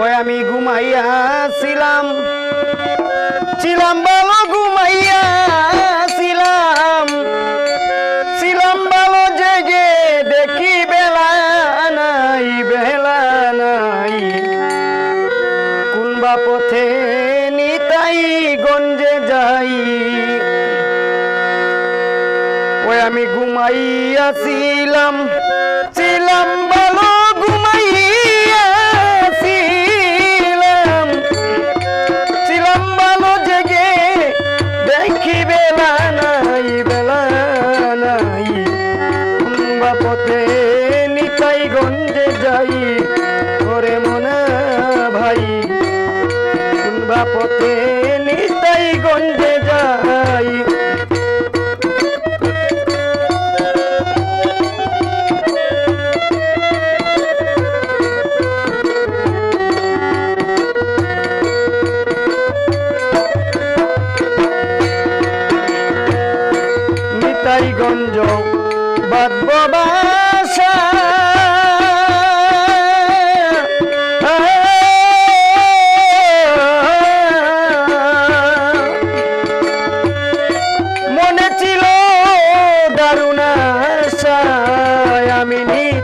ওই আমি ঘুমাইয়া ছিলাম। ছিলাম ভালো ঘুমাইয়া ছিলাম। ভালো জেগে দেখি বেলা নাই বেলা নাই। কোনবা পথে নিতাই গঞ্জে যাই। ওই আমি ঘুমাইয়া ছিলাম ভালো নিতাই গঞ্জে যাই করে মনে ভাই বা পথে নিতাই গঞ্জে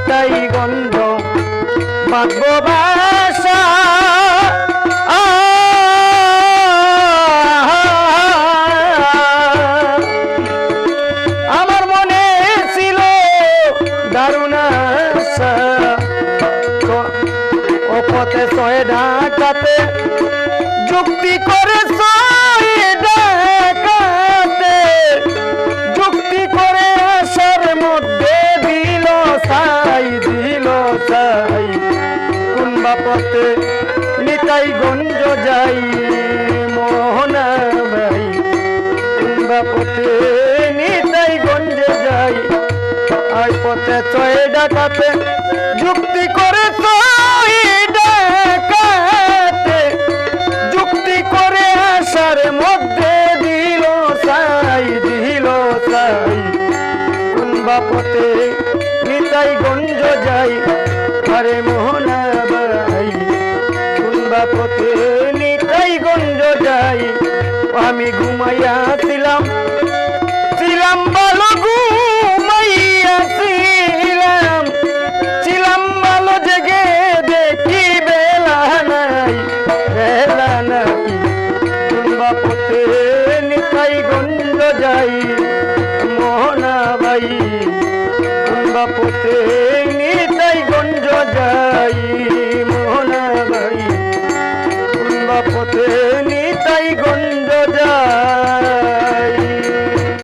আমি নিতাইগঞ্জ বাদ্য বাসা আমার মনে ছিল দারুণ আশা। তো ও পথে ছয় ঢাকাতে যুক্তি করে পথে নিতাই গঞ্জ যাই মোহনা ভাই কিংবা পথে নিতাই গঞ্জে যাই আই পথে ছয় ডাকাতে যুক্তি করে কিংবা পথে নিতাই গঞ্জ যাই, আরে মোহনা পথে নিতাই গঞ্জ যাই। আমি ঘুমাইয়া ছিলাম। ছিলাম ভালো ঘুমাইয়া ছিলাম। ছিলাম ভালো জেগে দেখি বেলা নাই বেলা নাই। কিংবা পথে নিতাই গঞ্জ যাই। মোহনা ভাই কিংবা পথে নিতাই গঞ্জ